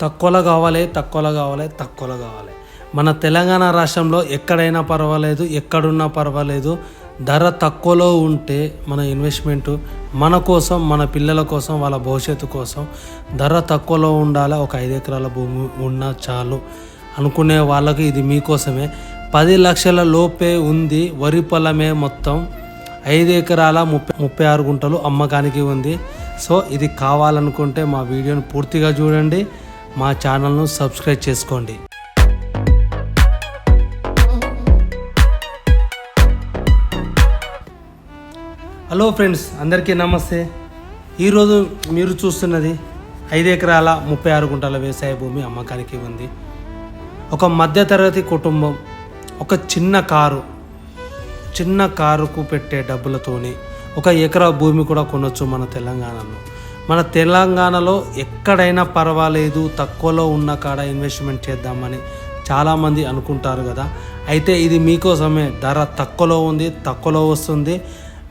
తక్కువలో కావాలి తక్కువలో కావాలి తక్కువలో కావాలి. మన తెలంగాణ రాష్ట్రంలో ఎక్కడైనా పర్వాలేదు ఎక్కడున్నా పర్వాలేదు. ధర తక్కువలో ఉంటే మన ఇన్వెస్ట్మెంట్ మన కోసం మన పిల్లల కోసం వాళ్ళ భవిష్యత్తు కోసం ధర తక్కువలో ఉండాలి? ఒక ఐదు ఎకరాల భూమి ఉన్నా చాలు. అనుకునే వాళ్ళకి ఇది మీకోసమే. పది లక్షల లోపే ఉంది వరి పొలమే మొత్తం. ఐదు ఎకరాల ముప్పై ముప్పై ఆరు గుంటలు అమ్మకానికి ఉంది. సో ఇది కావాలనుకుంటే మా వీడియోని పూర్తిగా చూడండి. మా ఛానల్ను సబ్స్క్రైబ్ చేసుకోండి. హలో ఫ్రెండ్స్ అందరికీ నమస్తే. ఈరోజు మీరు చూస్తున్నది ఐదు ఎకరాల ముప్పై ఆరు గుంటల వ్యవసాయ భూమి అమ్మకానికి ఉంది. ఒక మధ్యతరగతి కుటుంబం ఒక చిన్న కారు చిన్న కారుకు పెట్టే డబ్బులతోనే ఒక ఎకరా భూమి కూడా కొనొచ్చు మన తెలంగాణలో. మన తెలంగాణలో ఎక్కడైనా పర్వాలేదు తక్కువలో ఉన్న కాడ ఇన్వెస్ట్మెంట్ చేద్దామని చాలామంది అనుకుంటారు కదా. అయితే ఇది మీకోసమే. ధర తక్కువలో ఉంది తక్కువలో వస్తుంది.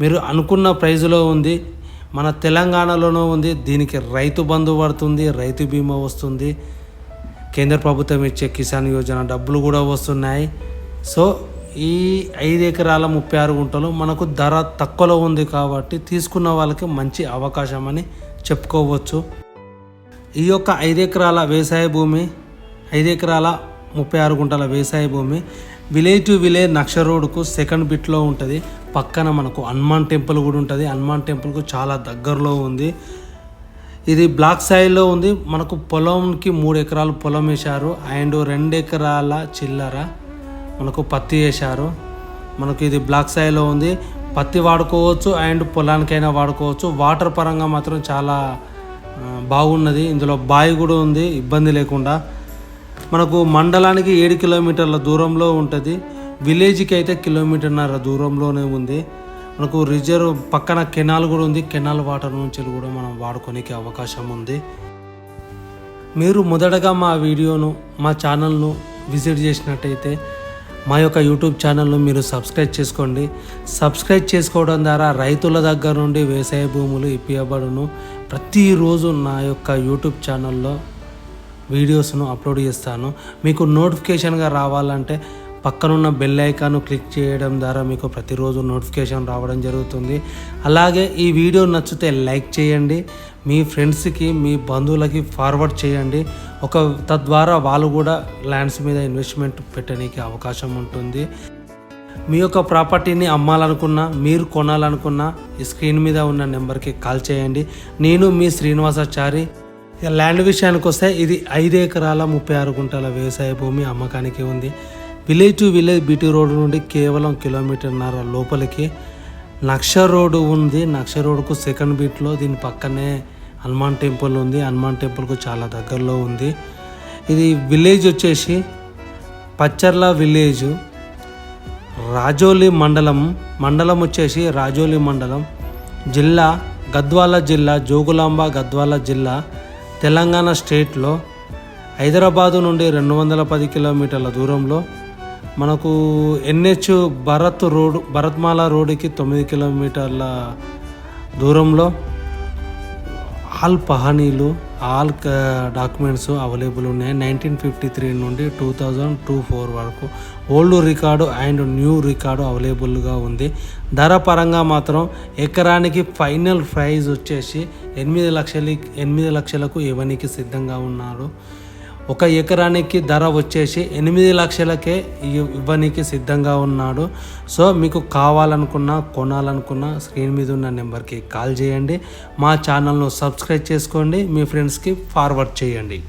మీరు అనుకున్న ప్రైజ్లో ఉంది. మన తెలంగాణలోనూ ఉంది. దీనికి రైతు బంధు పడుతుంది రైతు బీమా వస్తుంది. కేంద్ర ప్రభుత్వం ఇచ్చే కిసాన్ యోజన డబ్బులు కూడా వస్తున్నాయి. సో ఈ ఐదు ఎకరాల ముప్పై ఆరు గుంటలు మనకు ధర తక్కువలో ఉంది కాబట్టి తీసుకున్న వాళ్ళకి మంచి అవకాశం అని చెప్పుకోవచ్చు. ఈ యొక్క ఐదు ఎకరాల వ్యవసాయ భూమి ఐదు ఎకరాల ముప్పై ఆరు గుంటల వ్యవసాయ భూమి విలేజ్ టు విలేజ్ నక్ష రోడ్కు సెకండ్ బిట్లో ఉంటుంది. పక్కన మనకు హనుమాన్ టెంపుల్ కూడా ఉంటుంది. హనుమాన్ టెంపుల్కు చాలా దగ్గరలో ఉంది. ఇది బ్లాక్ స్థాయిలో ఉంది. మనకు పొలంకి మూడు ఎకరాలు పొలం వేశారు. అండ్ రెండు ఎకరాల చిల్లర మనకు పత్తి వేశారు. మనకు ఇది బ్లాక్ స్థాయిలో ఉంది. పత్తి వాడుకోవచ్చు అండ్ పొలానికైనా వాడుకోవచ్చు. వాటర్ పరంగా మాత్రం చాలా బాగున్నది. ఇందులో బావి కూడా ఉంది ఇబ్బంది లేకుండా. మనకు మండలానికి ఏడు కిలోమీటర్ల దూరంలో ఉంటుంది. విలేజ్కి అయితే కిలోమీటర్న్నర దూరంలోనే ఉంది. మనకు రిజర్వ్ పక్కన కెనాల్ కూడా ఉంది. కెనాల్ వాటర్ నుంచి కూడా మనం వాడుకోనికి అవకాశం ఉంది. మీరు మొదటగా మా వీడియోను మా ఛానల్ను విజిట్ చేసినట్టయితే మా యొక్క యూట్యూబ్ ఛానల్ను మీరు సబ్స్క్రైబ్ చేసుకోండి. సబ్స్క్రైబ్ చేసుకోవడం ద్వారా రైతుల దగ్గర నుండి వ్యవసాయ భూములు ఇప్పియబడును. ప్రతిరోజు నా యొక్క యూట్యూబ్ ఛానల్లో వీడియోస్ను అప్లోడ్ చేస్తాను. మీకు నోటిఫికేషన్గా రావాలంటే పక్కనున్న బెల్ ఐకాన్ క్లిక్ చేయడం ద్వారా మీకు ప్రతిరోజు నోటిఫికేషన్ రావడం జరుగుతుంది. అలాగే ఈ వీడియో నచ్చితే లైక్ చేయండి. మీ ఫ్రెండ్స్కి మీ బంధువులకి ఫార్వర్డ్ చేయండి. ఒక తద్వారా వాళ్ళు కూడా ల్యాండ్స్ మీద ఇన్వెస్ట్మెంట్ పెట్టడానికి అవకాశం ఉంటుంది. మీ యొక్క ప్రాపర్టీని అమ్మాలనుకున్నా మీరు కొనాలనుకున్నా ఈ స్క్రీన్ మీద ఉన్న నెంబర్కి కాల్ చేయండి. నేను మీ శ్రీనివాసాచారి. ఇక ల్యాండ్ విషయానికి వస్తే ఇది ఐదు ఎకరాల ముప్పై ఆరు గుంటల వ్యవసాయ భూమి అమ్మకానికి ఉంది. Village to village BT road నుండి కేవలం కిలోమీటర్న్నర లోపలికి నక్ష రోడ్డు ఉంది. నక్ష రోడ్డుకు సెకండ్ బీట్లో దీని పక్కనే హనుమాన్ టెంపుల్ ఉంది. హనుమాన్ టెంపుల్కు చాలా దగ్గరలో ఉంది. ఇది విలేజ్ వచ్చేసి పచ్చర్ల విలేజ్ రాజోలి మండలం. మండలం వచ్చేసి రాజోలి మండలం. జిల్లా గద్వాల జిల్లా జోగులాంబ గద్వాల జిల్లా తెలంగాణ స్టేట్లో హైదరాబాదు నుండి రెండు వందల పది కిలోమీటర్ల దూరంలో మనకు ఎన్హెచ్ భరత్ రోడ్ భరత్మాల రోడ్డుకి తొమ్మిది కిలోమీటర్ల దూరంలో ఆల్ పహనీలు ఆల్ డాక్యుమెంట్స్ అవైలబుల్ ఉన్నాయి. నైన్టీన్ ఫిఫ్టీ త్రీ నుండి టూ థౌజండ్ టూ ఫోర్ వరకు old record and new record అవైలబుల్గా ఉంది. ధర పరంగా మాత్రం ఎకరానికి ఫైనల్ ప్రైజ్ వచ్చేసి ఎనిమిది లక్షలకి ఎనిమిది లక్షలకు ఇవ్వనికి సిద్ధంగా ఉన్నారు. ఒక ఎకరానికి ధర వచ్చేసి ఎనిమిది లక్షలకే ఇవ్- ఇవ్వనీకి సిద్ధంగా ఉన్నాడు. సో మీకు కావాలనుకున్నా కొనాలనుకున్నా స్క్రీన్ మీద ఉన్న నెంబర్కి కాల్ చేయండి. మా ఛానల్ను సబ్స్క్రైబ్ చేసుకోండి. మీ ఫ్రెండ్స్కి ఫార్వర్డ్ చేయండి.